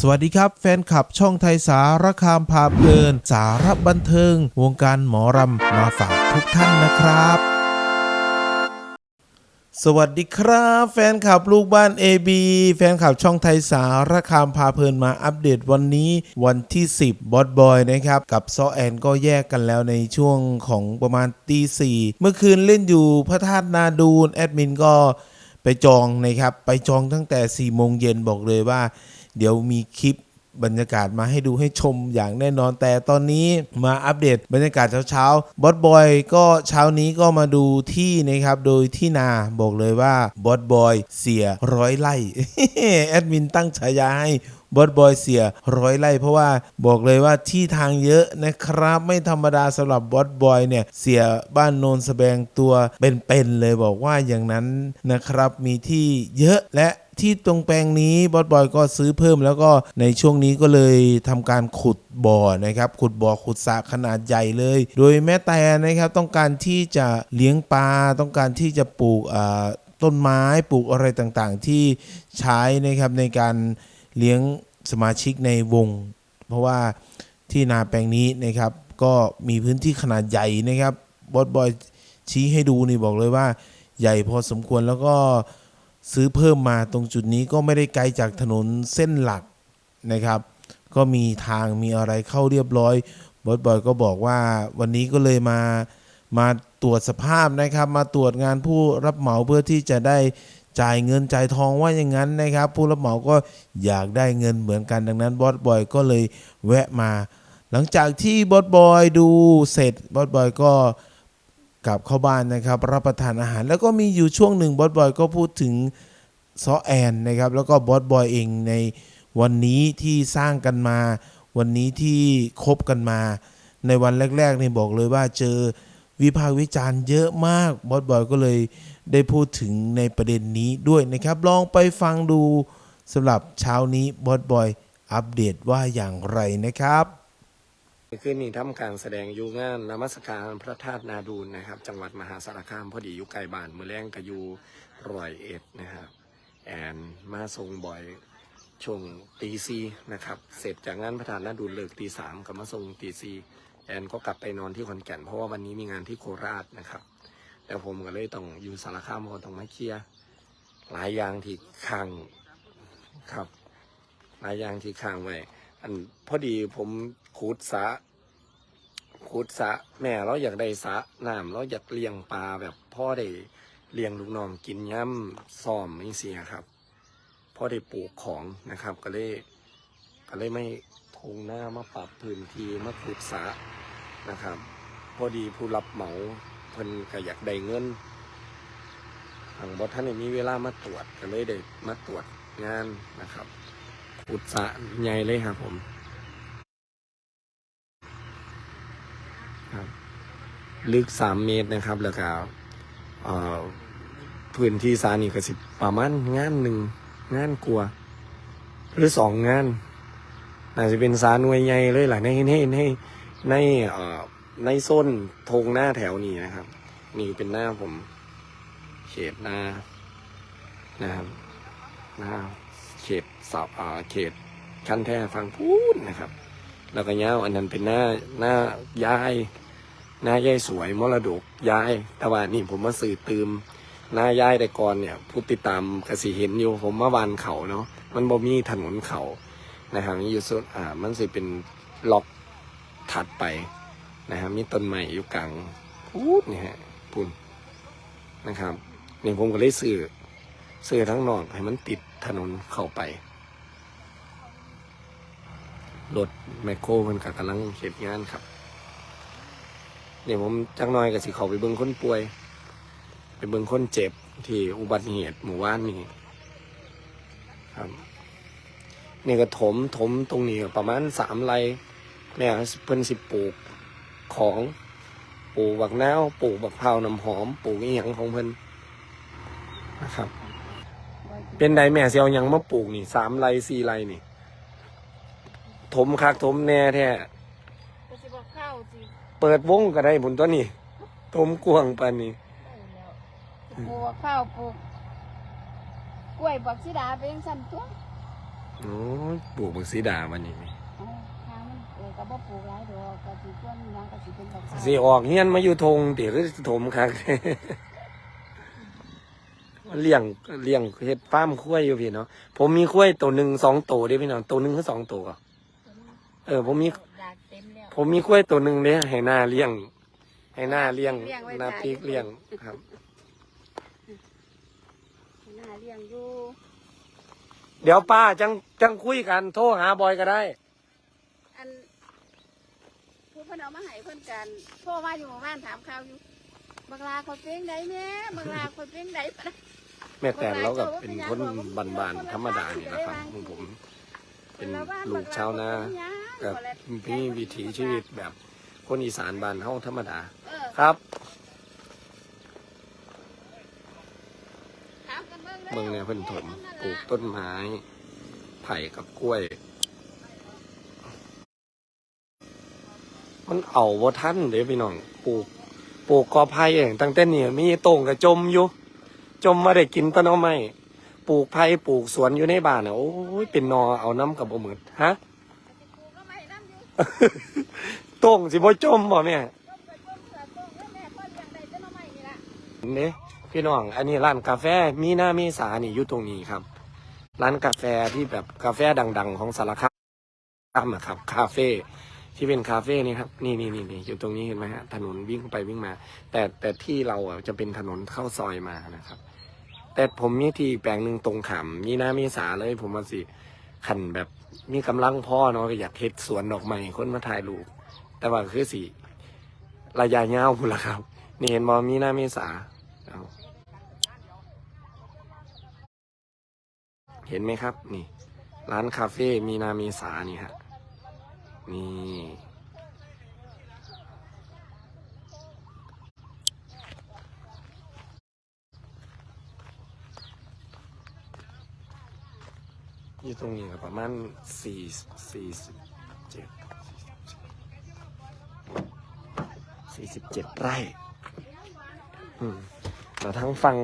สวัสดีครับ แฟนคลับช่องไทยสารคามพาเพลิน สารบันเทิง วงการหมอรำมาฝากทุกท่านนะครับ สวัสดีครับ แฟนคลับลูกบ้าน AB แฟนคลับช่องไทยสารคามพาเพลินมาอัปเดตวันนี้วันที่ 10 บอสบอยนะครับ กับซอแอนก็แยกกันแล้วในช่วงของประมาณตีสี่เมื่อคืนเล่นอยู่พระธาตุนาดูนแอดมินก็ไปจองนะครับ ไปจองตั้งแต่4โมงเย็นบอกเลยว่า เดี๋ยวมีคลิปบรรยากาศมาให้ดูให้ชมอย่างแน่นอน แต่ตอนนี้มาอัปเดตบรรยากาศเช้าๆบอสบอยก็เช้านี้ก็มาดูที่นะครับ โดยที่นาบอกเลยว่าบอสบอยเสียร้อยไร่แอดมินตั้งฉายาให้บอสบอยเสียร้อยไร่เพราะว่าบอกเลยว่าที่ทางเยอะนะครับ ไม่ธรรมดาสำหรับบอสบอยเนี่ย เสียบ้านโนนสแบงตัวเป็นๆเลยบอกว่าอย่างนั้นนะครับมีที่เยอะและ ที่ตรงแปลงนี้บอสบอยก็ซื้อเพิ่มแล้วก็ในช่วงนี้ก็เลยทำการขุดบ่อนะครับ ขุดบ่อขุดสระขนาดใหญ่เลย โดยแม่แต่นะครับต้องการที่จะเลี้ยงปลาต้องการที่จะปลูกต้นไม้ปลูกอะไรต่างๆ ที่ใช้นะครับในการเลี้ยงสมาชิกในวง เพราะว่าที่นาแปลงนี้นะครับ ก็มีพื้นที่ขนาดใหญ่นะครับบอสบอยชี้ให้ดูนี่บอกเลยว่าใหญ่พอสมควรแล้วก็ ซื้อเพิ่มมาตรงจุดนี้ก็ไม่ได้ไกลจากถนนเส้นหลักนะครับ ก็มีทางมีอะไรเข้าเรียบร้อยบอสบอยก็บอกว่าวันนี้ก็เลยมามาตรวจสภาพนะครับ มาตรวจงานผู้รับเหมาเพื่อที่จะได้จ่ายเงินจ่ายทองว่าอย่างนั้นนะครับ ผู้รับเหมาก็อยากได้เงินเหมือนกันดังนั้นบอสบอยก็เลยแวะมา หลังจากที่บอสบอยดูเสร็จบอสบอยก็ กลับเข้าบ้านนะครับรับประทานอาหาร แล้วก็มีอยู่ช่วงหนึ่งบอสบอยก็พูดถึงซอแอนนะครับแล้วก็บอสบอยเองในวันนี้ที่สร้างกันมา วันนี้ที่คบกันมา ในวันแรกๆนี่บอกเลยว่าเจอวิพากษ์วิจารณ์เยอะมากบอสบอยก็เลยได้พูดถึงในประเด็นนี้ด้วยนะครับ ลองไปฟังดูสำหรับเช้านี้บอสบอยอัปเดตว่าอย่างไรนะครับ ขึ้นนี่ทำการแสดงอยู่งานนมัสการพระธาตุนาดูนนะครับ จังหวัดมหาสารคามพอดีอยู่ไกลบ้านมือแรงกะยูรอยเอ็ดนะครับแอนมาทรงบ่อยช่วงตีซีนะครับเสร็จจากงานพระธาตุนาดูนเลิกตีสามกับมาทรงตีซีแอนก็กลับไปนอนที่ขอนแก่นเพราะว่าวันนี้มีงานที่โคราชนะครับ แต่ผมก็เลยต้องอยู่สารคามเพราะต้องมาเคลียร์หลายอย่างที่ค้างครับ หลายอย่างที่ค้างไว้ อันพอดีผมขุดสะขุดสะแม่เราอยากได้สะน้ำเราอยากเลี้ยงปลาแบบพ่อได้เลี้ยงลูกน้องกินย่ำซ้อมนี่เสียครับพ่อได้ปลูกของนะครับ ก็เลยก็เลยไม่ทงหน้ามาปรับพื้นที่มาขุดสะนะครับ พอดีผู้รับเหมาเพิ่นก็อยากได้เงินทางบอท่านมีเวลามาตรวจก็เลยได้มาตรวจงานนะครับ อุตสาใหญ่เลยครับผม ครับ ลึกสามเมตรนะครับ แล้วก็พื้นที่สานี่ก็สิประมาณงานหนึ่งงานกลัว หรือสองงานน่าจจะเป็นสาหน่วยใหญ่เลยแหละในในในในในโซนทงหน้าแถวนี้นะครับ นี่เป็นหน้าผม เขตหน้านะครับหน้า สอบอ่าเขตขั้นแท้ฟังพูดนะครับ แล้วก็เย้าอันนั้นเป็นหน้าหน้ายาย หน้ายายสวยมรดกยายแต่ว่านี่ผมมาสื่อตืมหน้ายายแต่ก่อนเนี่ยผู้ติดตามกสิเห็นอยู่ผมมาวานเขาเนาะมันบ่มีถนนเขานะครับอยู่ส่วนอ่ามันสิเป็นล็อกถัดไปนะครับมีต้นไม้อยู่กลางพูดนี่ฮะปุ่นนะครับนี่ผมก็เลยสื่อสื้อทั้งนอกให้มันติดถนนเข้าไป รถแมคโครมันก็กำลังเข็ดงานครับเนี่ยผมจักหน้อยก็สิเขาไปเบิ่งคนป่วย ไปเบิ่งคนเจ็บที่อุบัติเหตุหมู่บ้านนี่ครับนี่ก็ถมถมตรงนี้ประมาณสามไร่แม่เพิ่นสิปลูกของปลูกบักนาวปลูกบักพร้าน้ำหอมปลูกอีหยังของเพิ่นนะครับ เป็นไดแม่เสียวยังมาปลูกนี่สามไรสี่ไรนี่ ถมคักถมแน่แท้ก็สิบอกข้าวสิเปิดวงก็ได้ผลตัวนี้ถมกวางปานนี้ได้แล้วปลูกข้าวปลูกกล้วยบักชิดาเป็นสันตัวโอ้ยปลูกบักสีดาวันนี้เอาทางมันเออก็บ่ปลูกหลายดอกก็สิส่วนหยังก็สิเป็นบักสีออกเฮียนมาอยู่ทงเดี๋ยวก็ถมครับเลี้ยงเลี้ยงเฮ็ดฟาร์มคุ้วยอยู่พี่เนาะผมมีคุ้วยตัวหนึ่งสองตัวเด้พี่น้องตัวหนึ่งคือสองตัวอะ เออ ผมมี ดากเต็มแล้วผมมีคุ้วยตัวหนึ่งเนี่ยให้หน้าเลี้ยง ให้หน้าเลี้ยงเลี้ยงไว้หน้าจ่ายพริกเลี้ยงครับ หน้าเลี้ยงอยู่เดี๋ยวป้าจังจังคุยกัน โทรหาบอยก็ได้ อันผู้เพิ่นเอามาให้เพิ่นกันโทรมาอยู่หมู่บ้านถามข่าวอยู่บักลาคนเพลงใดแม่บักลาคนเพลงใดปะนะแม่แต่เรากับเป็นคนบ้านๆธรรมดานี่นะครับของผม เป็นลูกชาวนากับมีวิถีชีวิตแบบคนอีสานบ้านเฮาธรรมดาเออครับถามกันเบิ่งด้เมืองเนี่ยเพิ่นถมปลูกต้นไม้ ไผ่กับกล้วย มันเอาบ่ทันเด้พี่น้องปลูกปลูกกอไผ่เองตั้งแต่เนี่ยมีโต่งกับจมอยู่ จมมาได้กินต้นเอาไม้ ปลูกไผ่ปลูกสวนอยู่ในบ้านน่ะโอ้ยเป็นนอเอาน้ำกับบ่หมืดฮะปลูกก็ไม่น้ำอยู่โต่งสิบ่จมบ่แม่เสือเลี้ยงได้แต่น้ำใหม่นี่ล่ะเด้พี่น้อง อันนี้ร้านกาแฟมีหน้ามีสานี่อยู่ตรงนี้ครับ ร้านกาแฟที่แบบกาแฟดัง ๆ ของสารคามอะครับ คาเฟ่ที่เป็นคาเฟ่นี่ครับ นี่นี่นี่นี่อยู่ตรงนี้เห็นไหมฮะถนนวิ่งไปวิ่งมา แต่แต่ที่เราอะจะเป็นถนนเข้าซอยมานะครับ แต่ผมมีที่แปลงหนึ่งตรงขามมีหน้ามีสาเลย ผมมาสิขันแบบมีกำลังพ่อเนาะก็อยากเฮ็ดสวนดอกไม้คนมาถ่ายรูปแต่ว่าคือสิระยะยาวพุ่นละครับ นี่เห็นบอมีหน้ามีสาเาเห็นไหมครับ นี่ ร้านคาเฟ่มีนามีสานี่ฮะนี่ อยู่ตรงนี้ครับประมาณสี่สี่สิบเจ็ดสี่สิบเจ็ดไร่อืมแต่ทั้งฟัง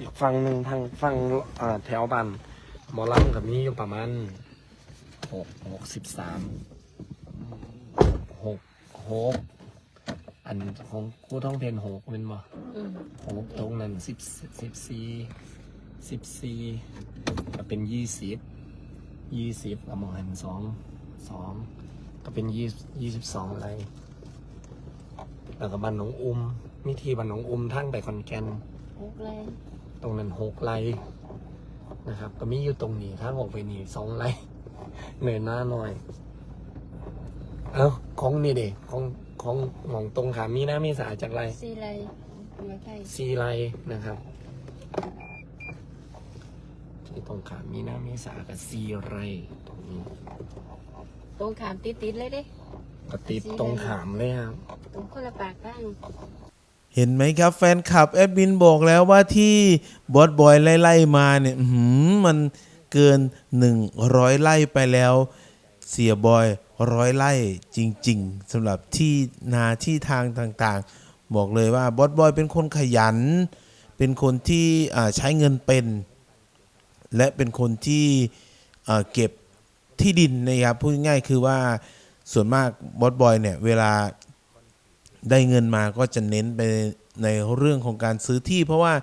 อีกฝั่งหนึ่งทางฝั่งอ่าแถวบ้านหมอลำกับนี้อยู่ประมาณหกหกสิบสามหกหกอันของครูท่องเพลนหกเป็นบ่อืมหกตรงนั้นสิบสิบสี่ สิบสี่ก็เป็นยี่สิบยี่สิบกับหมอหันสองสองก็เป็นยี่ยี่สิบสองไรแล้วก็บ้านหนองอุมมีที่บ้านหนองอุมทั้งไปคอนแกนปลูกเลยตรงนั้นหกไรนะครับ ก็มีอยู่ตรงนี้ทางออกไปนี่สองไรเหนื่อยหน้าหน่อย เอ้าของนี่เด็ของของหมองตรงขามมีหน้ามีสาจากไรสีไรไม่ใช่ซีไรนะครับ ที่ตรงขามมีหน้ามีสากับซีไรตรงนี้ตรงขามติดติดๆเลยเด้ก็ติดตรงขามเลยครับตรงคนละปากข้าง เห็นไหมครับแฟนคลับแอดมินบอกแล้วว่าที่บอสบอยไล่ๆมาเนี่ยอื้อหือมันเกิน 100ไร่ไปแล้ว เสียบอยร้อยไร่จริง ๆสำหรับที่นาที่ทางต่างๆ บอกเลยว่าบอสบอยเป็นคนขยัน เป็นคนที่อ่าใช้เงินเป็น และเป็นคนที่เก็บที่ดินนะครับพูดง่ายคือว่าส่วนมากบอสบอยเนี่ยเวลาได้เงินมาก็จะเน้นไปในเรื่องของการซื้อที่ เพราะว่า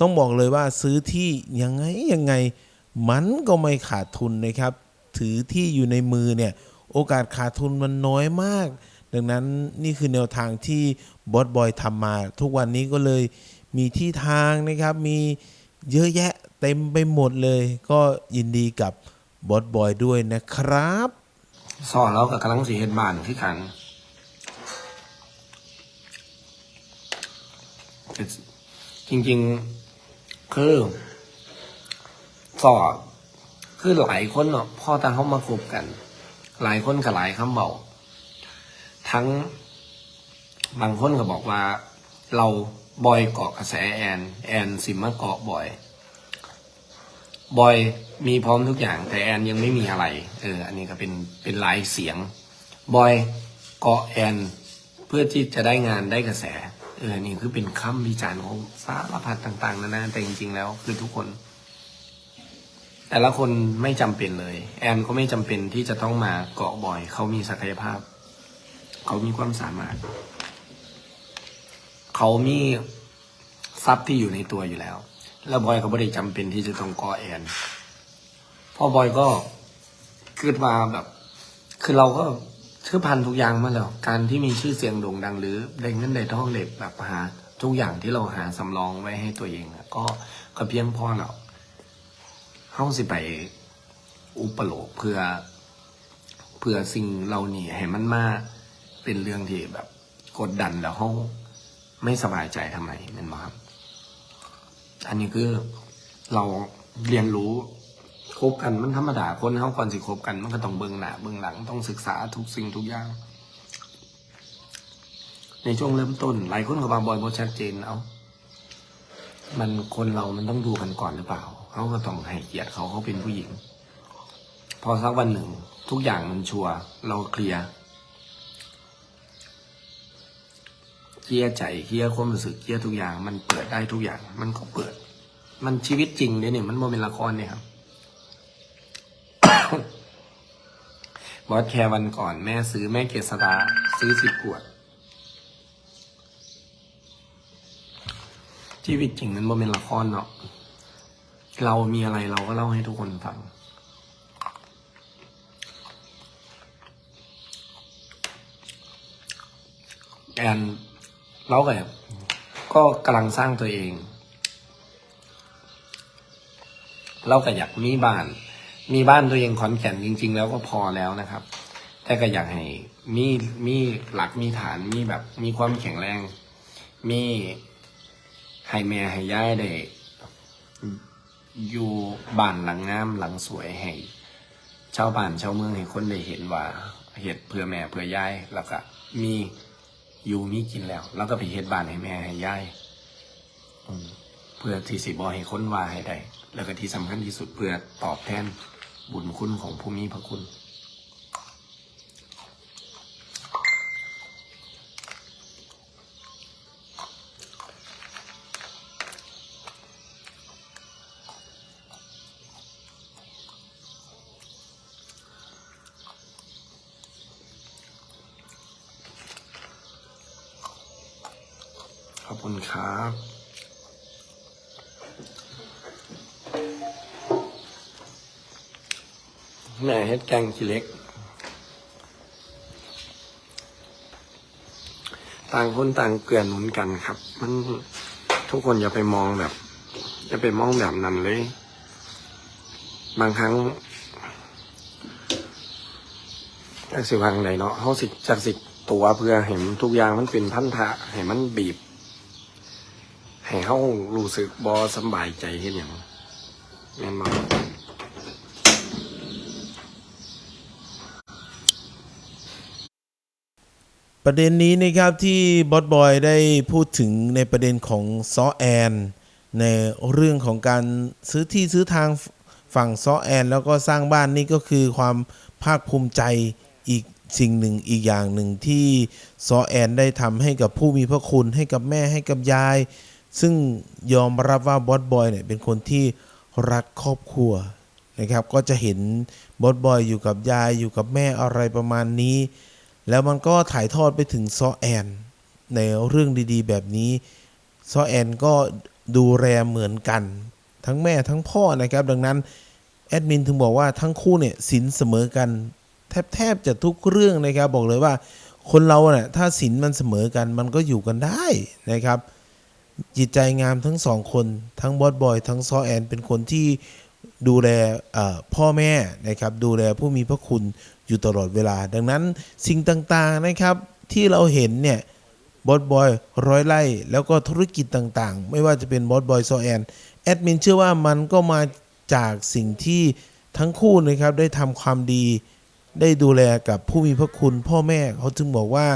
ต้องบอกเลยว่าซื้อที่ยังไงยังไงมันก็ไม่ขาดทุนนะครับ ถือที่อยู่ในมือเนี่ยโอกาสขาดทุนมันน้อยมาก ดังนั้นนี่คือแนวทางที่บอสบอยทำมา ทุกวันนี้ก็เลยมีที่ทางนะครับมี เยอะแยะเต็มไปหมดเลย ก็ยินดีกับบอสบอยด้วยนะครับสอนเรากับกำลังสีเห็นบ้านที่ขันแต่จริงๆ คือสอดคือหลายคนเนาะพ่อตาเขามาคบกัน หลายคนกับหลายคำเบาทั้งบางคนก็บอกว่าเรา บอยเกาะกระแสแอน แอนสิมาเกาะบอยบอยมีพร้อมทุกอย่าง แต่แอนยังไม่มีอะไร เออ อันนี้ก็เป็นเป็นหลายเสียงบอยเกาะแอน เพื่อที่จะได้งานได้กระแส เออนี่คือเป็นคำวิจารณ์ของสารพัดต่าง ๆนานาแต่จริงๆแล้วคือทุกคน แต่ละคนไม่จำเป็นเลย แอนก็ไม่จำเป็นที่จะต้องมาเกาะบอย เขามีศักยภาพ เขามีความสามารถ เขามีทรัพย์ที่อยู่ในตัวอยู่แล้ว แล้วบอยเขาไม่ได้จำเป็นที่จะต้องกาะแอนเพ่อบอยก็คิดมาแบบ คือเราก็ชื่อพันทุกอย่างมาแล้ว การที่มีชื่อเสียงโด่งดังหรือได้เงินได้ทองเล็บแบบหาทุกอย่างที่เราหาสำรองไว้ให้ตัวเองก็ก็เพียงพอแล้วเฮาสิไปอุปโลกเพื่อเพื่อสิ่งเรานี่ให้มันมาเป็นเรื่องที่แบบกดดันแล้วเฮา ไม่สบายใจทำไมแมันบ่ครับ อันนี้คือเราเรียนรู้คบกันมันธรรมดาคนเขาก่อนสิคบกัน มันก็ต้องเบื้องหน้าเบื้องหลังต้องศึกษาทุกสิ่งทุกอย่าง ในช่วงเริ่มต้น หลายคนก็บางบอยบชัดเจนเอามันคนเรามันต้องดูกันก่อนหรือเปล่าเขาก็ต้องให้เกียรติเขาเขาเป็นผู้หญิง พอสักวันหนึ่ง ทุกอย่างมันชัวร์เราเคลียร์ ลียร์ใจเคลียร์ความรู้สึกเคลียร์ทุกอย่าง มันเปิดได้ทุกอย่าง มันก็เปิด มันชีวิตจริงเนี่ยเนี่ยมันโมเป็นละครเนี่ยครับบอสแคร์วันก่อนแม่ซื้อแม่เกษดาซื้อสิบขวด ชีวิตจริงมันโมเป็นละครเนาะเรามีอะไรเราก็เล่าให้ทุกคนฟังแอน เราก็แบบก็กำลังสร้างตัวเอง เราก็อยากมีบ้าน มีบ้านตัวเองขอนแก่นจริง ๆ แล้วก็พอแล้วนะครับ แต่ก็อยากให้มีมีหลักมีฐานมีแบบมีความแข็งแรง มีให้แม่ให้ย่ายได้อยู่บ้านหลังงามหลังสวยให้ชาวบ้านชาวเมืองให้คนได้เห็นว่าเห็ดเพื่อแม่เพื่อย่ายแล้วก็มี อยู่มีกินแล้วแล้วก็ไปเฮ็ดบ้านให้แม่ให้ยายเพื่อที่สิบอให้ค้นว่าให้ได้แล้วก็ที่สำคัญที่สุดเพื่อตอบแทนบุญคุณของผู้มีพระคุณ คุณครับแม่เฮ็ดแกงขี้เล็ก ต่างคนต่างเกลื่อนหนุนกันครับ มันทุกคนอย่าไปมองแบบอย่าไปมองแบบนั้นเลย บางครั้งจากสิวังไหนเนาะเขาสิจากสิตัวเพื่อเห็นทุกอย่างมันเป็นพันธะให้มันบีบ ให้เขารู้สึกบอสบายใจเห็นอย่างแม่นบ่ประเด็นนี้นะครับที่บอสบอยได้พูดถึงในประเด็นของซอแอน ในเรื่องของการซื้อที่ซื้อทางฝั่งซอแอน แล้วก็สร้างบ้านนี่ก็คือความภาคภูมิใจอีกสิ่งหนึ่งอีกอย่างหนึ่งที่ซอแอนได้ทำให้กับผู้มีพระคุณให้กับแม่ให้กับยาย ซึ่งยอมรับว่าบอสบอยเนี่ยเป็นคนที่รักครอบครัวนะครับ ก็จะเห็นบอสบอยอยู่กับยายอยู่กับแม่อะไรประมาณนี้ แล้วมันก็ถ่ายทอดไปถึงซอแอน ในเรื่องดีๆ แบบนี้ซอแอนก็ดูแลเหมือนกัน ทั้งแม่ทั้งพ่อนะครับ ดังนั้นแอดมินถึงบอกว่าทั้งคู่เนี่ยสินเสมอกัน แทบแทบจะทุกเรื่องนะครับ บอกเลยว่า คนเราเนี่ยถ้าสินมันเสมอกันมันก็อยู่กันได้นะครับ จิตใจงามทั้งสองคน ทั้งบอสบอย ทั้งซอแอน เป็นคนที่ดูแลพ่อแม่นะครับดูแลผู้มีพระคุณอยู่ตลอดเวลา ดังนั้นสิ่งต่างๆนะครับที่เราเห็นเนี่ยบอสบอยร้อยไร่แล้วก็ธุรกิจต่างๆ ไม่ว่าจะเป็นบอสบอยซอแอนแอดมินเชื่อว่ามันก็มาจากสิ่งที่ทั้งคู่นะครับได้ทำความดี ได้ดูแลกับผู้มีพระคุณพ่อแม่เขาจึงบอกว่า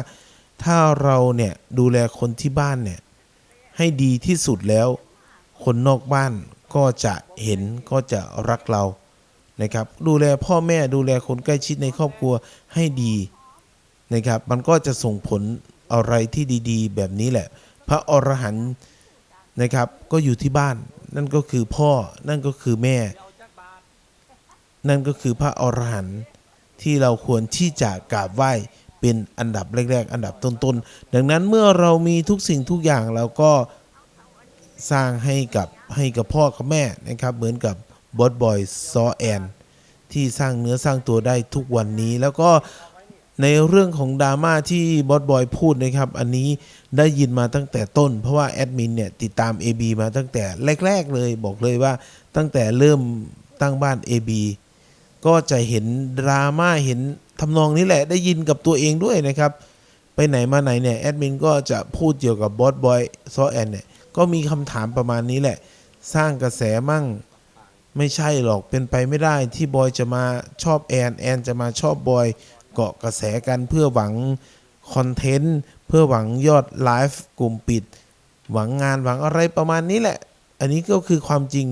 ถ้าเราเนี่ยดูแลคนที่บ้านเนี่ย ให้ดีที่สุดแล้ว คนนอกบ้านก็จะเห็นก็จะรักเรานะครับ ดูแลพ่อแม่ดูแลคนใกล้ชิดในครอบครัวให้ดีนะครับ มันก็จะส่งผลอะไรที่ดีๆ แบบนี้แหละ พระอรหันต์นะครับ ก็อยู่ที่บ้าน นั่นก็คือพ่อนั่นก็คือแม่ นั่นก็คือพระอรหันต์ที่เราควรที่จะกราบไหว้ เป็นอันดับแรกๆ อันดับต้นๆ ดังนั้นเมื่อเรามีทุกสิ่งทุกอย่างเราก็สร้างให้กับให้กับพ่อกับแม่นะครับ เหมือนกับบอสบอยซอแอนที่สร้างเนื้อสร้างตัวได้ทุกวันนี้ แล้วก็ในเรื่องของดราม่าที่บอสบอยพูดนะครับ อันนี้ได้ยินมาตั้งแต่ต้น เพราะว่าแอดมินเนี่ยติดตาม AB มาตั้งแต่แรก ๆ เลยบอกเลยว่าตั้งแต่เริ่มตั้งบ้าน AB ก็จะเห็นดราม่าเห็น ทำนองนี้แหละได้ยินกับตัวเองด้วยนะครับ ไปไหนมาไหนเนี่ยแอดมินก็จะพูดเกี่ยวกับบอสบอยซอแอนเนี่ยก็มีคำถามประมาณนี้แหละ สร้างกระแสมั่งไม่ใช่หรอกเป็นไปไม่ได้ที่บอยจะมาชอบแอนแอนจะมาชอบบอยเกาะกระแสกันเพื่อหวังคอนเทนต์เพื่อหวังยอดไลฟ์กลุ่มปิด หวังงานหวังอะไรประมาณนี้แหละ อันนี้ก็คือความจริง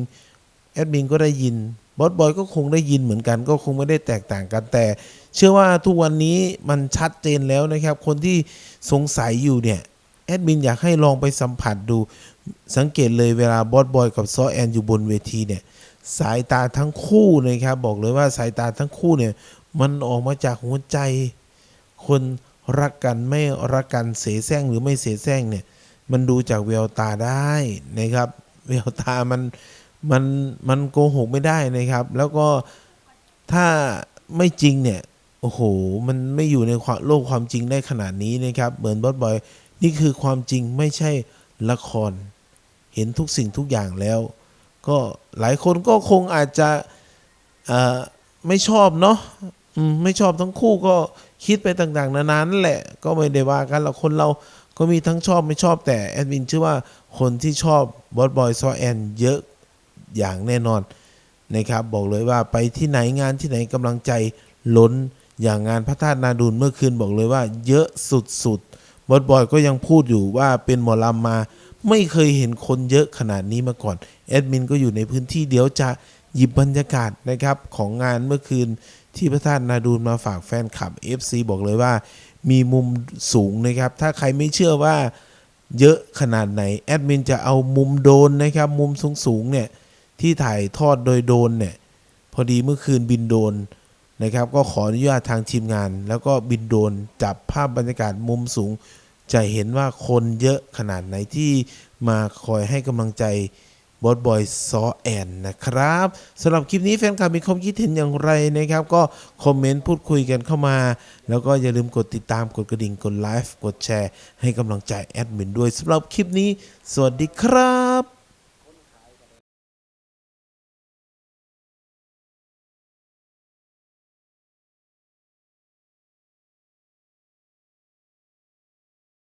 แอดมินก็ได้ยิน บอสบอยก็คงได้ยินเหมือนกัน ก็คงไม่ได้แตกต่างกันแต่ เชื่อว่าทุกวันนี้มันชัดเจนแล้วนะครับ คนที่สงสัยอยู่เนี่ยแอดมินอยากให้ลองไปสัมผัสดู สังเกตเลยเวลาบอสบอยกับซอแอนอยู่บนเวทีเนี่ยสายตาทั้งคู่นะครับบอกเลยว่าสายตาทั้งคู่เนี่ยมันออกมาจากหัวใจ คนรักกันไม่รักกันเสแสร้งหรือไม่เสแสร้งเนี่ยมันดูจากแววตาได้นะครับแววตามัน มันมันโกหกไม่ได้นะครับ แล้วก็ถ้าไม่จริงเนี่ยโอ้โห มันไม่อยู่ในโลกความจริงได้ขนาดนี้นะครับเหมือนบอสบอยนี่คือความจริงไม่ใช่ละคร เห็นทุกสิ่งทุกอย่างแล้ว ก็หลายคนก็คงอาจจะไม่ชอบเนาะมไม่ชอบทั้งคู่ก็คิดไปต่างๆ นานานั่นแหละ ก็ไม่ได้ว่ากันละคนเราก็มีทั้งชอบไม่ชอบแต่แอดมินเชื่อว่าคนที่ชอบบอสบอยซอแอนเยอะ อย่างแน่นอนนะครับ บอกเลยว่าไปที่ไหนงานที่ไหนกำลังใจล้นอย่างงานพระธาตุนาดูลเมื่อคืนบอกเลยว่า เยอะสุดๆบอสบอยก็ยังพูดอยู่ว่าเป็นหมอลำมา ไม่เคยเห็นคนเยอะขนาดนี้มาก่อนแอดมินก็อยู่ในพื้นที่เดี๋ยวจะหยิบบรรยากาศนะครับของงานเมื่อคืนที่พระธาตุนาดูลมาฝากแฟนคลับ FC บอกเลยว่า มีมุมสูงนะครับ ถ้าใครไม่เชื่อว่าเยอะขนาดไหนแอดมินจะเอามุมโดนนะครับ มุมสูงๆเนี่ย ที่ถ่ายทอดโดยโดนเนี่ยพอดีเมื่อคืนบินโดนนะครับ ก็ขออนุญาตทางทีมงาน แล้วก็บินโดนจับภาพบรรยากาศมุมสูง จะเห็นว่าคนเยอะขนาดไหนที่มาคอยให้กำลังใจบอสบอยซอแอนนะครับสำหรับคลิปนี้แฟนคลับมีความคิดเห็นอย่างไรนะครับ ก็คอมเมนต์พูดคุยกันเข้ามา แล้วก็อย่าลืมกดติดตามกดกระดิ่งกดไลฟ์กดแชร์ ให้กำลังใจแอดมินด้วยสำหรับคลิปนี้ สวัสดีครับ